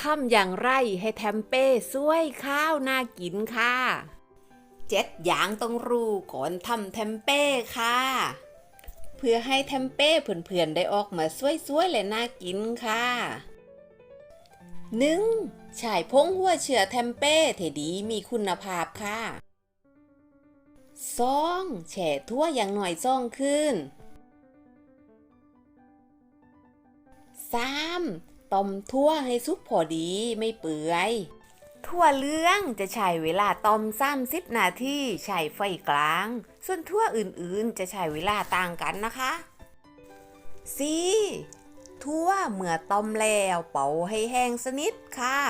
ทำอย่างไรให้แทมเป้สวยข้าวน่ากินค่ะเจ็ดอย่างต้องรู้ก่อนทำแทมเป้ค่ะ เพื่อให้แทมเป้เพื่อนๆได้ออกมาสวยๆและน่ากินค่ะหนึ่งฉายพงหัวเชื้อแทมเป้เทดีมีคุณภาพค่ะสองแช่ทั่วอย่างหน่อยซ่องขึ้น 3. ต้มทั่วให้สุกพอดีไม่เปื่อยทั่วเลื้องจะใช้เวลาต้ม30นาทีใช้ไฟกลาง ส่วนทั่วอื่นๆ จะใช้เวลาต่างกันนะคะ 4. ทั่วเมื่อต้มแล้วเป่าให้แห้งสนิทค่ะ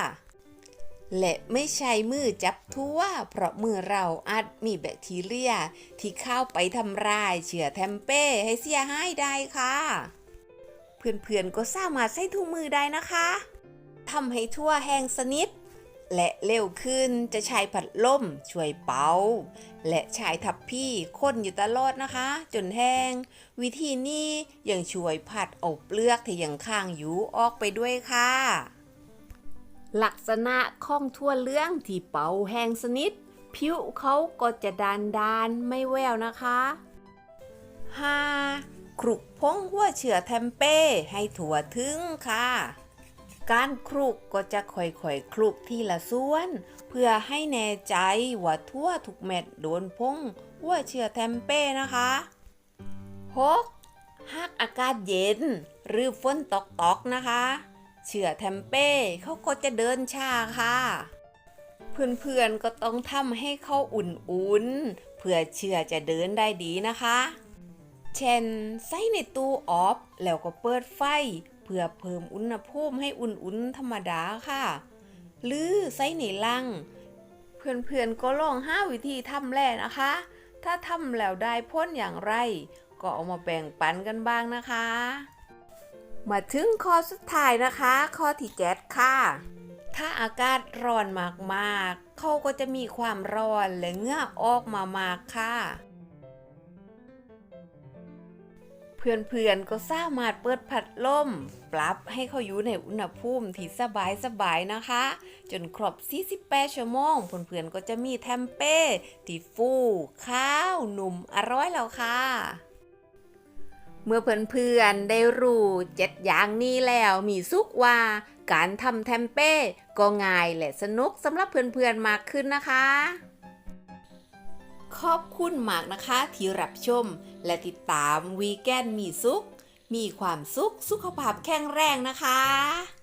และไม่ใช้มือจับทั่ว เพราะมือเราอาจมีแบคทีเรีย ที่เข้าไปทำลายเชื้อแทมเป้ให้เสียหายได้ค่ะ เพื่อนๆก็สามารถใส่ถุงมือได้นะคะทำให้ทั่วแห้งสนิท และเร็วขึ้นจะใช้ผัดลมช่วยเป่าและใช้ทับพี่คนอยู่ตลอดนะคะ จนแห้ง วิธีนี้ยังช่วยผัดเอาเปลือกที่ยังข้างอยู่ออกไปด้วยค่ะ ลักษณะของทั่วเหลื้องที่เป่าแห้งสนิท ผิวเขาก็จะดานดานไม่แววนะคะ 5. คลุกพงหัวเชื้อแทมเป้ให้ถั่วถึงค่ะ การคลุกก็จะค่อยๆคลุกทีละส่วน เพื่อให้แน่ใจว่าทั่วทุกเม็ดโดนพงหัวเชื้อแทมเป้นะคะ 6. หากอากาศเย็น หรือฝนตกๆนะคะเชื้อแทมเป้เขาก็จะเดินช้าค่ะเพื่อนๆก็ต้องทำให้เขาอุ่นๆ เพื่อเชื้อจะเดินได้ดีนะคะ เช่นใส่ในตู้ออฟแล้วก็เปิดไฟ เพื่อเพิ่มอุณหภูมิให้อุ่นๆธรรมดาค่ะ หรือใส่ในลัง เพื่อนๆก็ลองห้าวิธีทำแล่นะคะ ถ้าทำแล้วได้พ้นอย่างไร ก็เอามาแบ่งปันกันบ้างนะคะ มาถึงข้อสุดท้ายนะคะ ข้อที่เจ็ดค่ะถ้าอากาศร้อนมากๆ เขาก็จะมีความร้อนและเหงื่อออกมามากค่ะ เพื่อนๆก็สามารถเปิดพัดลม ปรับให้เขาอยู่ในอุณหภูมิที่สบายๆนะคะ จนครบ 48 ชั่วโมง เพื่อนๆก็จะมีแทมเป้ที่ฟูข้าวหนุ่มอร่อยแล้วค่ะ เมื่อเพื่อนๆได้รู้เจ็ดอย่างนี้แล้วมีสุกว่า การทำแทมเป้ก็ง่ายและสนุกสำหรับเพื่อนๆมากขึ้นนะคะ ขอบคุณมากนะคะ ที่รับชม และติดตามวีแกนมีสุข มีความสุขสุขภาพแข็งแรงนะคะ